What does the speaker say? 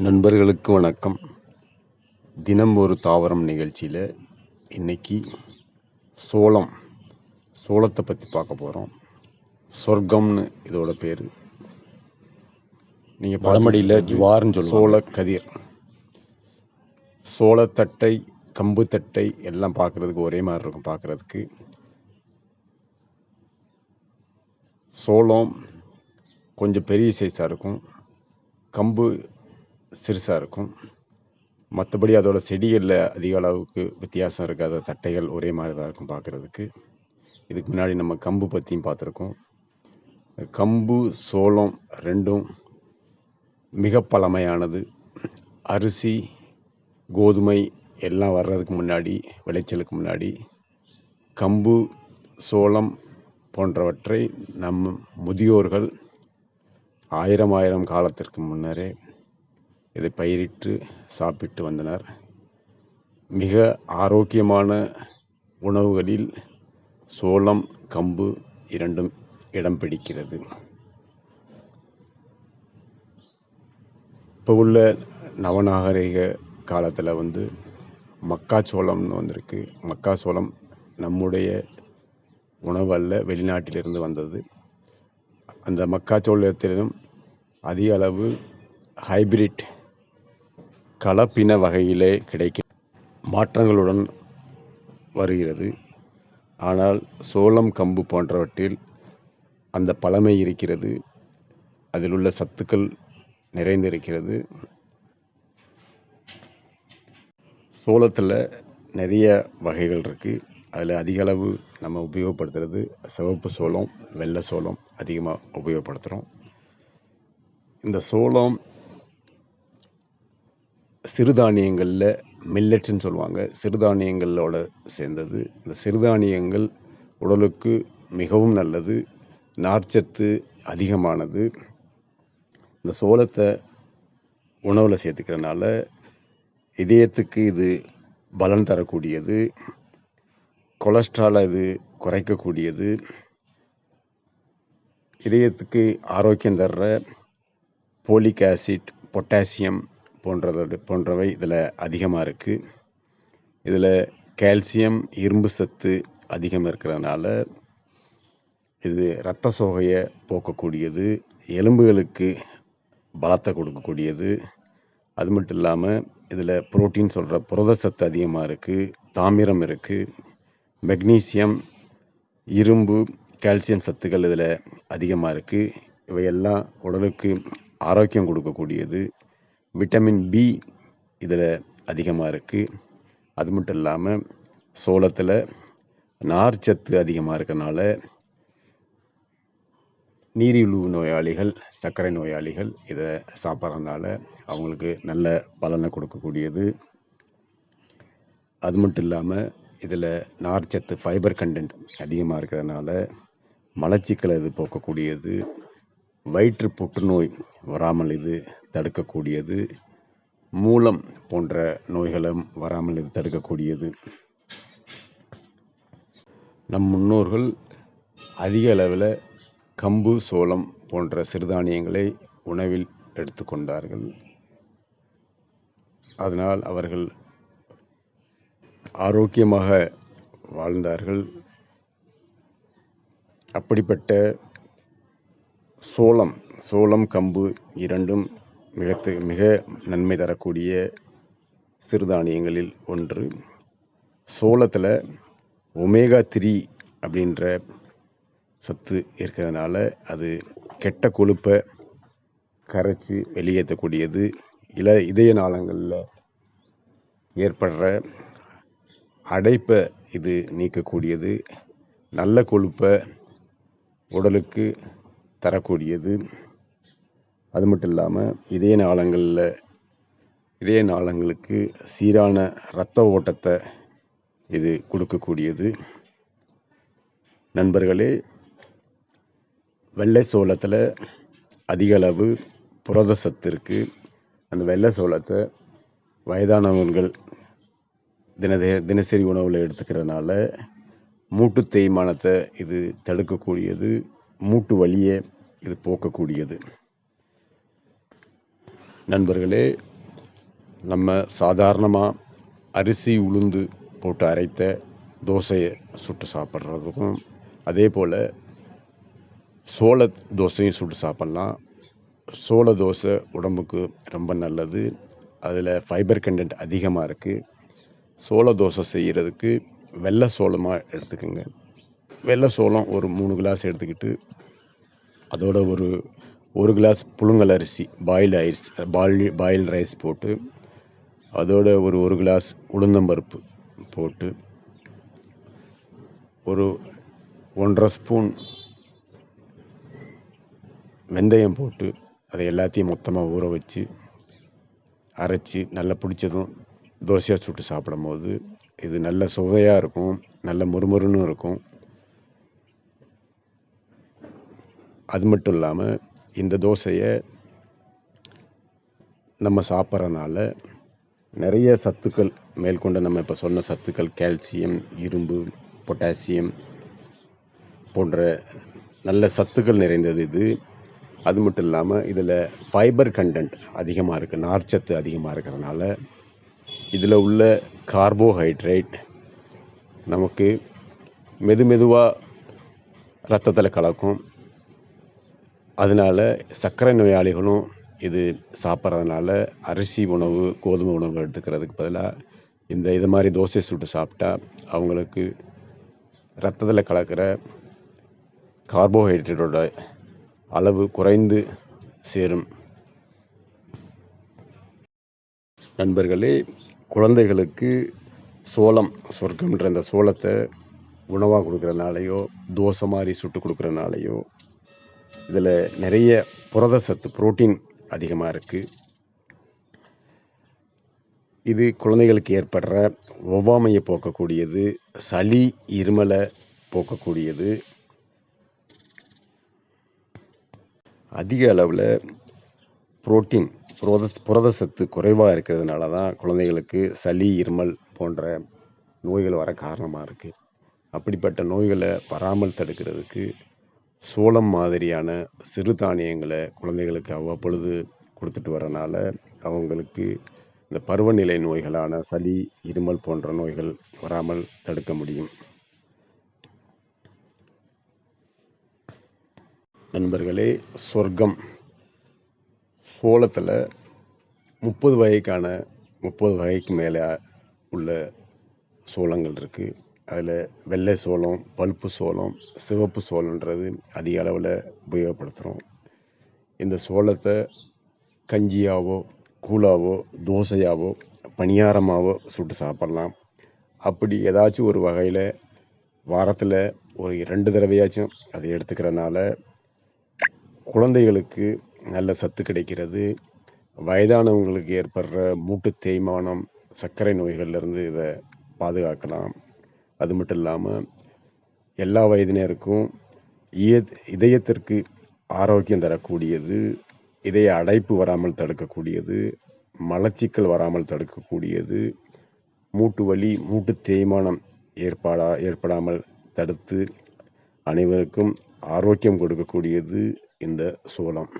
நண்பர்களுக்கு வணக்கம். தினம் ஒரு தாவரம் நிகழ்ச்சியில் இன்னைக்கு சோளம் சோளத்தை பற்றி பார்க்க போகிறோம் சொர்க்கம்னு இதோட பேர். நீங்கள் வடமடியில் ஜுவார்னு சொல்லுவோம் சோள கதிர் சோளத்தட்டை கம்பு தட்டை எல்லாம் பார்க்குறதுக்கு ஒரே மாதிரி இருக்கும் பார்க்குறதுக்கு. சோளம் கொஞ்சம் பெரிய சைஸாக இருக்கும். கம்பு சிறுசாக இருக்கும். மற்றபடி அதோட செடிகளில் அதிக அளவுக்கு வித்தியாசம் இருக்காத தட்டைகள் ஒரே மாதிரி தான் இருக்கும் பார்க்குறதுக்கு இதுக்கு முன்னாடி நம்ம கம்பு பற்றியும் பார்த்துருக்கோம் கம்பு சோளம் ரெண்டும் மிக பழமையானது. அரிசி கோதுமை எல்லாம் வர்றதுக்கு முன்னாடி விளைச்சலுக்கு முன்னாடி கம்பு சோளம் போன்றவற்றை நம் முதியோர்கள் ஆயிரம் ஆயிரம் காலத்திற்கு முன்னரே இதை பயிரிட்டு சாப்பிட்டு வந்தனர். மிக ஆரோக்கியமான உணவுகளில் சோளம் கம்பு இரண்டும் இடம் பிடிக்கிறது. இப்போ உள்ள நவநாகரிக காலத்தில் வந்து மக்காச்சோளம்னு வந்திருக்கு. மக்காச்சோளம் நம்முடைய உணவு அல்ல வெளிநாட்டிலிருந்து வந்தது. அந்த மக்காச்சோளத்திலும் அதிக அளவு ஹைபிரிட் கலப்பின வகையிலே கிடைக்கும் மாற்றங்களுடன் வருகிறது. ஆனால் சோளம் கம்பு போன்றவற்றில் அந்த பழமை இருக்கிறது. அதில் உள்ள சத்துக்கள் நிறைந்திருக்கிறது. சோளத்தில் நிறைய வகைகள் இருக்குது அதில் அதிக அளவு நம்ம உபயோகப்படுத்துறது சிவப்பு சோளம் வெள்ளை சோளம் அதிகமாக உபயோகப்படுத்துகிறோம் இந்த சோளம் சிறுதானியங்களில் மில்லட்ஸ்ன்னு சொல்லுவாங்க. சிறுதானியங்களோட சேர்ந்தது. இந்த சிறுதானியங்கள் உடலுக்கு மிகவும் நல்லது. நார்ச்சத்து அதிகமானது. இந்த சோளத்தை உணவில் சேர்த்துக்கிறனால இதயத்துக்கு இது பலன் தரக்கூடியது. கொலஸ்ட்ராலை இது குறைக்கக்கூடியது. இதயத்துக்கு ஆரோக்கியம் தர்ற போலிக் ஆசிட் பொட்டாசியம் போன்றதோட போன்றவை இதில் அதிகமாக இருக்குது. இதில் கால்சியம் இரும்பு சத்து அதிகம் இருக்கிறதுனால இது இரத்த சோகையை போக்கக்கூடியது எலும்புகளுக்கு பலத்தை கொடுக்கக்கூடியது. அது மட்டும் இல்லாமல் இதில் புரோட்டீன் சொல்கிற புரத சத்து அதிகமாக இருக்குது தாமிரம் இருக்குது மெக்னீசியம் இரும்பு கால்சியம் சத்துக்கள் இதில் அதிகமாக இருக்குது. இவையெல்லாம் உடலுக்கு ஆரோக்கியம் கொடுக்கக்கூடியது. விட்டமின் பி இதில் அதிகமாக இருக்குது அது மட்டும் இல்லாமல் சோளத்தில் நார்ச்சத்து அதிகமாக இருக்கனால நீரிழிவு நோயாளிகள் சர்க்கரை நோயாளிகள் இதை சாப்பிட்றதுனால அவங்களுக்கு நல்ல பலனை கொடுக்கக்கூடியது. அது மட்டும் இல்லாமல் இதில் நார்ச்சத்து ஃபைபர் கண்டென்ட் அதிகமாக இருக்கிறதுனால மலச்சிக்கலை இது போக்கக்கூடியது. வயிற்று புற்றுநோய் வராமல் இது தடுக்கக்கூடியது. மூலம் போன்ற நோய்களும் வராமல் இது தடுக்கக்கூடியது. நம் முன்னோர்கள் அதிக அளவில் கம்பு சோளம் போன்ற சிறுதானியங்களை உணவில் எடுத்துக்கொண்டார்கள் அதனால் அவர்கள் ஆரோக்கியமாக வாழ்ந்தார்கள். அப்படிப்பட்ட சோளம் சோளம் கம்பு இரண்டும் மிக மிக நன்மை தரக்கூடிய சிறுதானியங்களில் ஒன்று. சோளத்தில் ஒமேகா த்ரீ அப்படின்ற சத்து இருக்கிறதுனால அது கெட்ட கொழுப்பை கரைச்சி வெளியேற்றக்கூடியது. இல இதய நாளங்களில் ஏற்படுற அடைப்பை இது நீக்கக்கூடியது. நல்ல கொழுப்பை உடலுக்கு தரக்கூடியது. அது மட்டும் இல்லாமல் இதய நாளங்களில் இதய நாளங்களுக்கு சீரான இரத்த ஓட்டத்தை இது கொடுக்கக்கூடியது. நண்பர்களே வெள்ளை சோளத்தில் அதிக அளவு புரத சத்து இருக்குது அந்த வெள்ளை சோளத்தை வயதானவர்கள் தின தினசரி உணவில் எடுத்துக்கிறனால மூட்டு தேய்மானத்தை இது தடுக்கக்கூடியது. மூட்டு வலியை இது போக்கக்கூடியது. நண்பர்களே நம்ம சாதாரணமாக அரிசி உளுந்து போட்டு அரைத்த தோசையை சுட்டு சாப்பிட்றதுக்கும் அதே போல் சோள தோசையும் சுட்டு சாப்பிட்லாம். சோள தோசை உடம்புக்கு ரொம்ப நல்லது. அதில் ஃபைபர் கண்டென்ட் அதிகமாக இருக்குது சோள தோசை செய்கிறதுக்கு வெள்ளை சோளமாக எடுத்துக்கோங்க. வெள்ளை சோளம் ஒரு மூணு கிளாஸ் எடுத்துக்கிட்டு அதோட ஒரு ஒரு கிளாஸ் புழுங்கல் அரிசி பாயில் அரிசி பாயில் பாயில் ரைஸ் போட்டு அதோட ஒரு ஒரு கிளாஸ் உளுந்தம்பருப்பு போட்டு ஒரு ஒன்றரை ஸ்பூன் வெந்தயம் போட்டு அதை எல்லாத்தையும் மொத்தமாக ஊற வச்சு அரைச்சி நல்லா பிடிச்சதும் தோசையாக சுட்டு சாப்பிடும் போது இது நல்ல சுவையாக இருக்கும் நல்ல முறுமுறுன்னு இருக்கும். அது மட்டும் இல்லாமல் இந்த தோசையை நம்ம சாப்பிட்றனால நிறைய சத்துக்கள் மேற்கொண்டு நம்ம இப்போ சொன்ன சத்துக்கள் கால்சியம் இரும்பு பொட்டாசியம் போன்ற நல்ல சத்துக்கள் நிறைந்தது இது. அது மட்டும் இல்லாமல் இதில் ஃபைபர் கண்டென்ட் அதிகமாக இருக்குது நார்ச்சத்து அதிகமாக இருக்கிறனால இதில் உள்ள கார்போஹைட்ரேட் நமக்கு மெது மெதுவாக ரத்தத்தில் கலக்கும். அதனால் சர்க்கரை நோயாளிகளும் இது சாப்பிட்றதுனால அரிசி உணவு கோதுமை உணவு எடுத்துக்கிறதுக்கு பதிலாக இந்த இது மாதிரி தோசை சுட்டு சாப்பிட்டா அவங்களுக்கு ரத்தத்தில் கலக்கிற கார்போஹைட்ரேட்டோட அளவு குறைந்து சேரும். நண்பர்களே குழந்தைகளுக்கு சோளம் சொர்க்கம்ன்ற அந்த சோளத்தை உணவாக கொடுக்குறனாலையோ தோசை மாதிரி சுட்டு கொடுக்குறனாலையோ இதில் நிறைய புரத சத்து புரோட்டீன் அதிகமாக இருக்குது இது குழந்தைகளுக்கு ஏற்படுற ஒவ்வாமையை போக்கக்கூடியது சளி இருமலை போக்கக்கூடியது. அதிக அளவில் புரோட்டீன் புரத புரத சத்து குறைவாக இருக்கிறதுனால தான் குழந்தைகளுக்கு சளி இருமல் போன்ற நோய்கள் வர காரணமாக இருக்குது அப்படிப்பட்ட நோய்களை வராமல் தடுக்கிறதுக்கு சோளம் மாதிரியான சிறுதானியங்களை குழந்தைகளுக்கு அவ்வப்பொழுது கொடுத்துட்டு வரனால அவங்களுக்கு இந்த பருவநிலை நோய்களான சளி இருமல் போன்ற நோய்கள் வராமல் தடுக்க முடியும். நண்பர்களே சொர்க்கம். சோளத்தில் முப்பது வகைக்கான முப்பது வகைக்கு மேலே உள்ள சோளங்கள் இருக்குது அதில் வெள்ளை சோளம் பழுப்பு சோளம் சிவப்பு சோளன்றது அதிக அளவில் உபயோகப்படுத்துகிறோம் இந்த சோளத்தை கஞ்சியாவோ கூழாவோ தோசையாவோ பணியாரமாவோ சுட்டு சாப்பிட்லாம். அப்படி ஏதாச்சும் ஒரு வகையில் வாரத்தில் ஒரு ரெண்டு தடவையாச்சும் அதை எடுத்துக்கிறனால குழந்தைகளுக்கு நல்ல சத்து கிடைக்கிறது. வயதானவங்களுக்கு ஏற்படுற மூட்டு தேய்மானம் சர்க்கரை நோய்கள்லேருந்து இதை பாதுகாக்கலாம். அது மட்டும் இல்லாமல் எல்லா வயதினருக்கும் இதயத்திற்கு ஆரோக்கியம் தரக்கூடியது இதய அடைப்பு வராமல் தடுக்கக்கூடியது மலச்சிக்கல் வராமல் தடுக்கக்கூடியது மூட்டு வலி மூட்டு தேய்மானம் ஏற்பாடா ஏற்படாமல் தடுத்து அனைவருக்கும் ஆரோக்கியம் கொடுக்கக்கூடியது இந்த சோளம்.